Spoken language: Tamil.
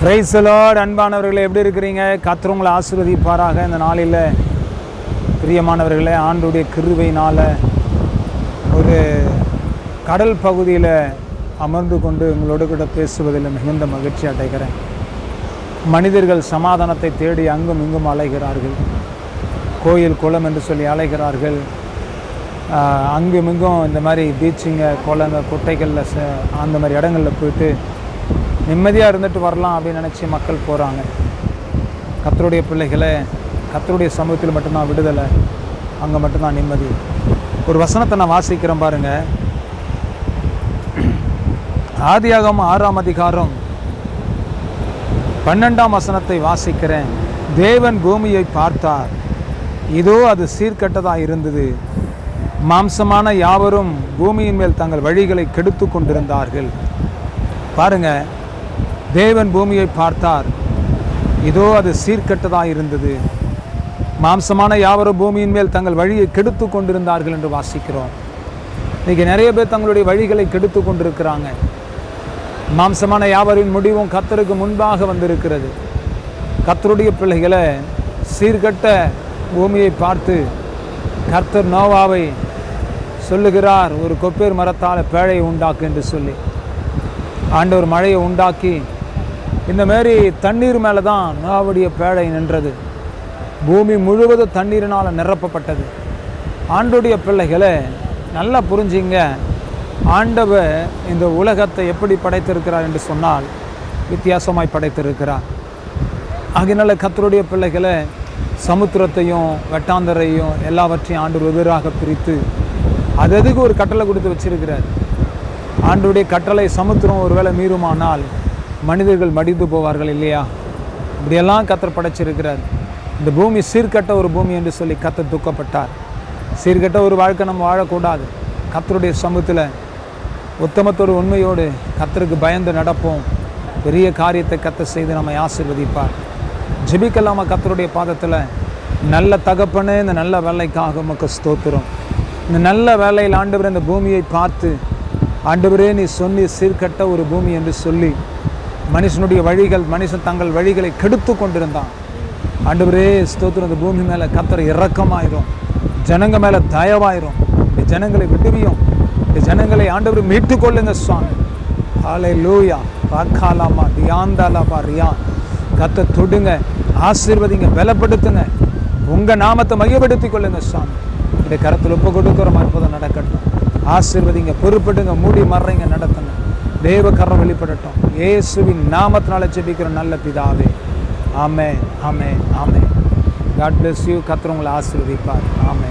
பிரைசலோடு அன்பானவர்களே எப்படி இருக்கிறீங்க? கத்துறவங்களை உங்களை ஆசீர்வதிப்பாராக இந்த நாளில். பிரியமானவர்களே ஆண்டுடைய கிருவையினால் ஒரு கடல் பகுதியில் அமர்ந்து கொண்டு உங்களோடு கூட பேசுவதில் மிகுந்த மகிழ்ச்சி அடைகிறேன். மனிதர்கள் சமாதானத்தை தேடி அங்கும் இங்கும் அலைகிறார்கள். கோயில் குளம் என்று சொல்லி அலைகிறார்கள். அங்கும் இங்கும் இந்த மாதிரி பீச்சுங்க குளங்க குட்டைகளில் ச அந்த மாதிரி இடங்களில் போயிட்டு நிம்மதியாக இருந்துட்டு வரலாம் அப்படின்னு நினச்சி மக்கள் போகிறாங்க கத்தருடைய பிள்ளைகளை கத்தருடைய சமூகத்தில் மட்டும்தான் விடுதலை அங்கே மட்டும்தான் நிம்மதி. ஒரு வசனத்தை நான் வாசிக்கிறேன் பாருங்கள் ஆதியாகம் ஆறாம் அதிகாரம் பன்னெண்டாம் வசனத்தை வாசிக்கிறேன். தேவன் பூமியை பார்த்தார். இதோ அது சீர்கெட்டதாக இருந்தது. மாம்சமான யாவரும் பூமியின் மேல் தங்கள் வழிகளை கெடுத்து கொண்டிருந்தார்கள். பாருங்க தேவன் பூமியை பார்த்தார். இதோ அது சீர்கெட்டதாக இருந்தது. மாம்சமான யாவரும் பூமியின் மேல் தங்கள் வழியை கெடுத்து கொண்டிருந்தார்கள் என்று வாசிக்கிறோம். இன்றைக்கி நிறைய பேர் தங்களுடைய வழிகளை கெடுத்து கொண்டிருக்கிறாங்க. மாம்சமான யாவரின் முடிவும் கத்தருக்கு முன்பாக வந்திருக்கிறது. கத்தருடைய பிள்ளைகளை சீர்கட்ட பூமியை பார்த்து கர்த்தர் நோவாவை சொல்லுகிறார் ஒரு கொப்பேர் மரத்தால் பேழையை உண்டாக்கு என்று சொல்லி. ஆண்டவர் மழையை உண்டாக்கி இந்த மாதிரி தண்ணீர் மேலே தான் நோவாவுடைய பேழை நின்றது. பூமி முழுவதும் தண்ணீரினால் நிரப்பப்பட்டது. ஆண்டுடைய பிள்ளைகளை நல்லா புரிஞ்சிங்க. ஆண்டவர் இந்த உலகத்தை எப்படி படைத்திருக்கிறார் என்று சொன்னால் வித்தியாசமாய் படைத்திருக்கிறார். ஆகையினால கத்தருடைய பிள்ளைகளை சமுத்திரத்தையும் வெட்டாந்தரையும் எல்லாவற்றையும் ஆண்டு எதிராக பிரித்து அது எதுக்கு ஒரு கட்டளை கொடுத்து வச்சிருக்கிறார்? ஆண்டுடைய கட்டளை சமுத்திரம் ஒருவேளை மீறுமானால் மனிதர்கள் மடிந்து போவார்கள் இல்லையா? இப்படியெல்லாம் கத்தர் படைச்சிருக்கிறார். இந்த பூமி சீர்கட்ட ஒரு பூமி என்று சொல்லி கத்தர் துக்கப்பட்டார். சீர்கட்ட ஒரு வாழ்க்கை நம்ம வாழக்கூடாது. கத்தருடைய சமூகத்தில் உத்தமத்தோடு உண்மையோடு கத்தருக்கு பயந்து நடப்போம். பெரிய காரியத்தை கத்த செய்து நம்மை ஆசிர்வதிப்பார். ஜெபிக்கலாமா கத்தருடைய பாதத்தில்? நல்ல தகப்பனே இந்த நல்ல வேலைக்காக உமக்கு ஸ்தோத்திரம். இந்த நல்ல வேலையில் ஆண்டவர் இந்த பூமியை பார்த்து ஆண்டவரே நீ சொல்லி சீர்கட்ட ஒரு பூமி என்று சொல்லி மனுஷனுடைய வழிகள் மனுஷன் தங்கள் வழிகளை கெடுத்து கொண்டிருந்தான். ஆண்டவரே ஸ்தோத்திரம் இந்த பூமி மேலே கத்தர் இறக்கமாயிரும் ஜனங்க மேலே தயவாயிரும். இந்த ஜனங்களை விடுவியும். இந்த ஜனங்களை ஆண்டவர் மீட்டு கொள்ளுங்க சுவாமி. ஆலை லூயா ராக்காலாமா தியாந்தாலாபா ரியா. கத்த தொடுங்க ஆசீர்வதிங்க பலப்படுத்துங்க. உங்கள் நாமத்தை மையப்படுத்திக் கொள்ளுங்க சுவாமி. இந்த கரத்தில் ஒப்பு கொடுக்குற அற்புதம் நடக்கட்டும். ஆசீர்வதிங்க பொறுப்படுங்க மூடி மறைங்க நடத்துங்க. தேவ கரம் வெளிப்படட்டும். இயேசுவின் நாமத்தினால ஜெபிக்கிற நல்ல பிதாவே. ஆமே ஆமே ஆமே காட் பிளஸ் யூ கத்திரவங்களை ஆசீர்வதிப்பார். ஆமே